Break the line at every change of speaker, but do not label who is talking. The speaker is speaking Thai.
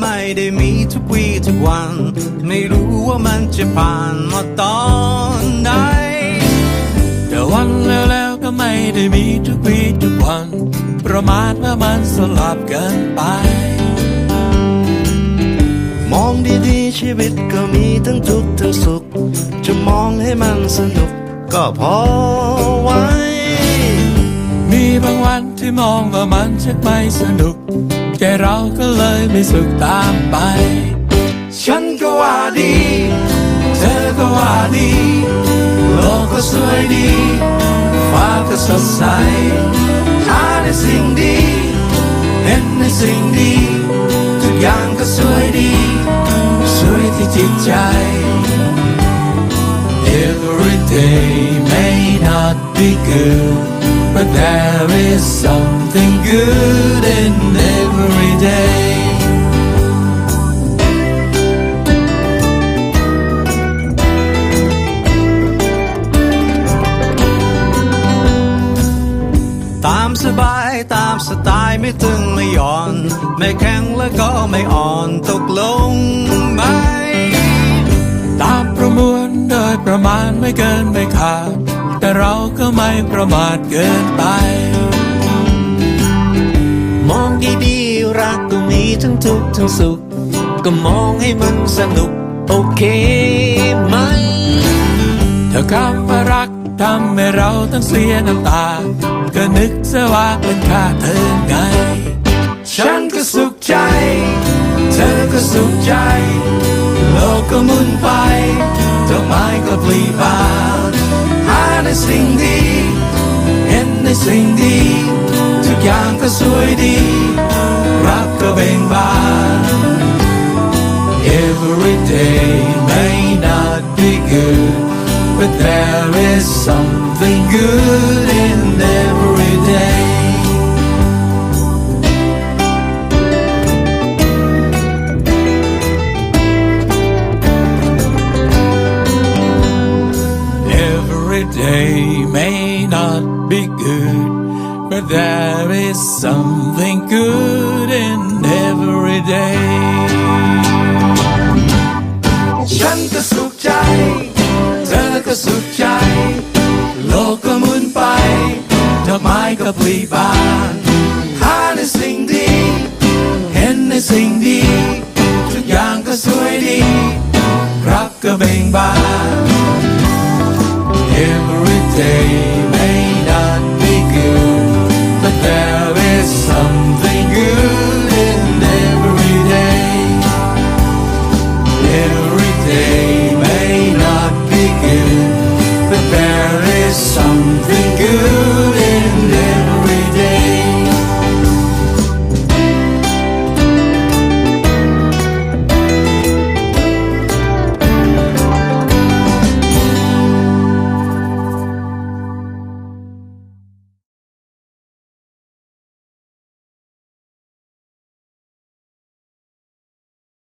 ไม่ได้มีทุกวีทุกวัน ไม่รู้ว่ามันจะผ่านมาตอนไหน
แต่วันแล้วๆก็ไม่ได้มีทุกวีทุกวัน ประมาทว่ามันสลับกันไป
มองดีๆ ชีวิตก็มีทั้งทุกข์ทั้งสุข จะมองให้มันสนุกก็พอไว้
มีบางวันที่มองว่ามันชักไม่สนุก ใจเราก็เลยไม่สุขตามไป
ฉันก็ว่าดี
เธอก็ว่าดี
โลกก็สวยดี ฟ้าก็สดใสหาในสิ่งดี เห็นในสิ่งดี ทุกอย่างก็สวยดี สวยที่จิตใจ
Every day may not be good but there is something good
ตามสบายตามสไตล์ไม่ตึงไม่หย่อน ไม่แข็งแล้วก็ไม่อ่อนตกลงไหม
ตามประมวลโดยประมาณไม่เกินไม่ขาด แต่เราก็ไม่ประมาทเกินไป
มองดีๆรักก็มีทั้งทุกข์ทั้งสุข ก็มองให้มันสนุกโอเคไหม
ถ้าคำว่ารัก ทำให้เราต้องเสียน้ำตา ก็นึกซะว่าเป็นค่าเธอไง
ฉันก็สุขใจ เธอก็สุขใจ โลกก็หมุนไปดอกไม้ก็ปลีบานหาในสิ่งดี เห็นในสิ่งดี ทุกอย่างก็สวยดี รักก็เบ่งบาน
there is something good in every day Every day may not be good, but there is something good in every day.
ก็ปลีบานหาในสิ่งดี เห็นในสิ่งดี ทุกอย่างก็สวยดี รักก็เบ่งบาน